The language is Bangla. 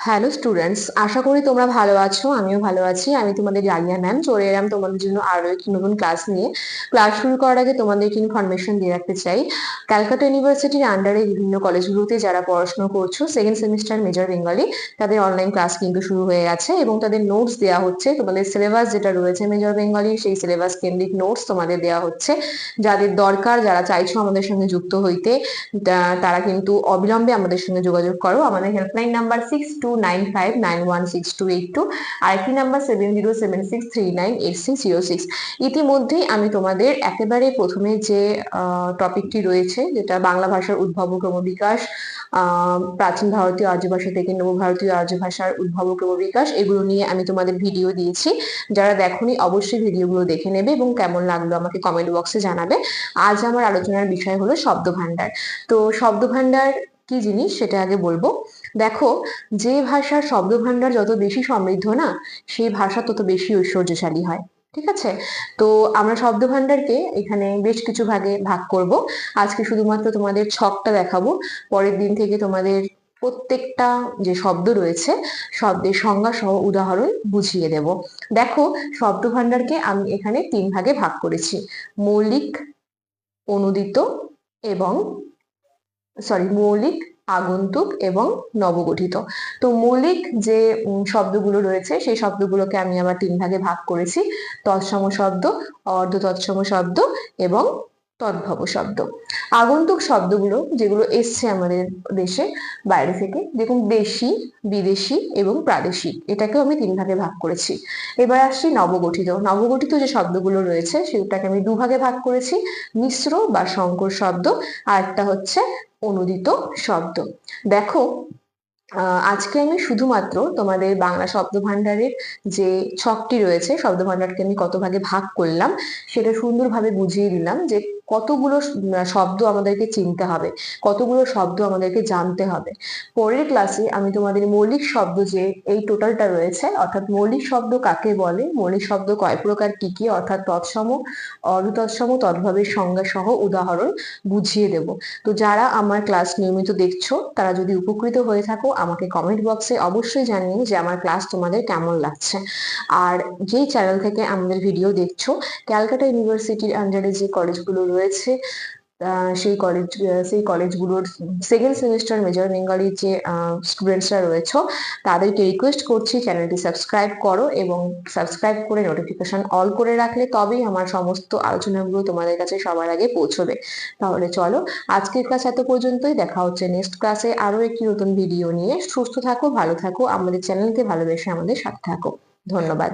হ্যালো স্টুডেন্টস আশা করি তোমরা ভালো আছো, আমিও ভালো আছি। আমি তোমাদের লালিয়া ম্যাম চলে এলাম তোমাদের জন্য আরও একটি নতুন ক্লাস নিয়ে। ক্লাস শুরু করার আগে তোমাদেরকে ইনফরমেশন দিয়ে রাখতে চাই। ক্যালকাটা ইউনিভার্সিটির আন্ডারে বিভিন্ন কলেজগুলোতে যারা পড়াশোনা করছ সেকেন্ড সেমিস্টার মেজর বেঙ্গলি তাদের অনলাইন ক্লাস কিন্তু শুরু হয়ে গেছে এবং তাদের নোটস দেওয়া হচ্ছে। তোমাদের সিলেবাস যেটা রয়েছে মেজর বেঙ্গলি সেই সিলেবাস কেন্দ্রিক নোটস তোমাদের দেওয়া হচ্ছে। যাদের দরকার, যারা চাইছো আমাদের সঙ্গে যুক্ত হইতে তারা কিন্তু অবিলম্বে আমাদের সঙ্গে যোগাযোগ করো। আমাদের helpline number six two nine five nine one six two eight two আরেকটি number seven zero seven six three nine eight six zero six ইতিমধ্যেই আমি তোমাদের একেবারে প্রথমে যে টপিকটি রয়েছে যেটা বাংলা ভাষার উদ্ভব ও ক্রমবিকাশ আহ, প্রাচীন ভারতীয় আর্য ভাষা থেকে নব ভারতীয় আর্য ভাষার উদ্ভব ও ক্রমবিকাশ এগুলো নিয়ে আমি তোমাদের ভিডিও দিয়েছি। যারা দেখোনি অবশ্যই ভিডিওগুলো দেখে নেবে এবং কেমন লাগল আমাকে কমেন্ট বক্সে জানাবে। আজ আমার আলোচনার বিষয় হলো শব্দ ভান্ডার তো শব্দ ভান্ডার কি জিনিস সেটা আগে বলব। দেখো, যে ভাষার শব্দ ভান্ডার যত বেশি সমৃদ্ধ না, সেই ভাষা তত বেশি ঐশ্বর্যশালী হয়, ঠিক আছে? তো আমরা শব্দ ভান্ডারকে এখানে বেশ কিছু ভাগে ভাগ করব। আজকে শুধুমাত্র তোমাদের ছকটা দেখাবো, পরের দিন থেকে তোমাদের প্রত্যেকটা যে শব্দ রয়েছে, শব্দের সংজ্ঞা সহ উদাহরণ বুঝিয়ে দেব। দেখো শব্দ ভান্ডারকে আমি এখানে তিন ভাগে ভাগ করেছি, মৌলিক, অনুদিত এবং সরি মৌলিক, আগন্তুক এবং নবগঠিত। তো মৌলিক যে শব্দগুলো রয়েছে, সেই শব্দগুলোকে আমি আবার তিন ভাগে ভাগ করেছি। তৎসম শব্দ অর্ধ তৎসম শব্দ এবং তদ্ভব শব্দ। আগন্তুক শব্দগুলো যেগুলো এসছে আমাদের দেশে বাইরে থেকে যেরকম দেশি, বিদেশি এবং প্রাদেশিক এটাকেও আমি তিন ভাগে ভাগ করেছি। এবার আসছি নবগঠিত। নবগঠিত যে শব্দগুলো রয়েছে সেটাকে আমি দুভাগে ভাগ করেছি, মিশ্র বা সংকর শব্দ, আর একটা হচ্ছে অনুদিত শব্দ। দেখো আজকে আমি শুধুমাত্র তোমাদের বাংলা শব্দ ভান্ডারের যে ছকটি রয়েছে শব্দ ভান্ডারকে আমি কত ভাগে ভাগ করলাম, সেটা সুন্দরভাবে বুঝিয়ে দিলাম যে কতগুলো শব্দ আমাদেরকে চিনতে হবে, কতগুলো শব্দ আমাদেরকে জানতে হবে। পরের ক্লাসে আমি তোমাদের মৌলিক শব্দ যে এই টোটালটা রয়েছে, অর্থাৎ মৌলিক শব্দ কাকে বলে, মৌলিক শব্দ কয় প্রকার, কি কি, অর্থাৎ তৎসম অর্ধতৎসম তদ্ভাবের সংজ্ঞা সহ উদাহরণ বুঝিয়ে দেব। তো যারা আমার ক্লাস নিয়মিত দেখছ, তারা যদি উপকৃত হয়ে থাকো, আমাকে কমেন্ট বক্সে অবশ্যই জানিয়ে যে আমার ক্লাস তোমাদের কেমন লাগছে। আর যেই চ্যানেল থেকে আমাদের ভিডিও দেখছ, ক্যালকাটা ইউনিভার্সিটির আন্ডারে যে কলেজগুলো রয়েছে আহ, সেই কলেজ সেই কলেজগুলোর সেকেন্ড সেমিস্টার মেজর বেঙ্গলির যে স্টুডেন্টসরা রয়েছে তাদেরকে রিকোয়েস্ট করছি চ্যানেলটি সাবস্ক্রাইব করো এবং সাবস্ক্রাইব করে নোটিফিকেশন অল করে রাখলে তবেই আমার সমস্ত আলোচনাগুলো তোমাদের কাছে সবার আগে পৌঁছবে। তাহলে চলো আজকের ক্লাস এত পর্যন্তই। দেখা হচ্ছে নেক্সট ক্লাসে আরও একটি নতুন ভিডিও নিয়ে। সুস্থ থাকো ভালো থাকো। আমাদের চ্যানেলকে ভালোবেসে আমাদের সাথে থাকো। ধন্যবাদ।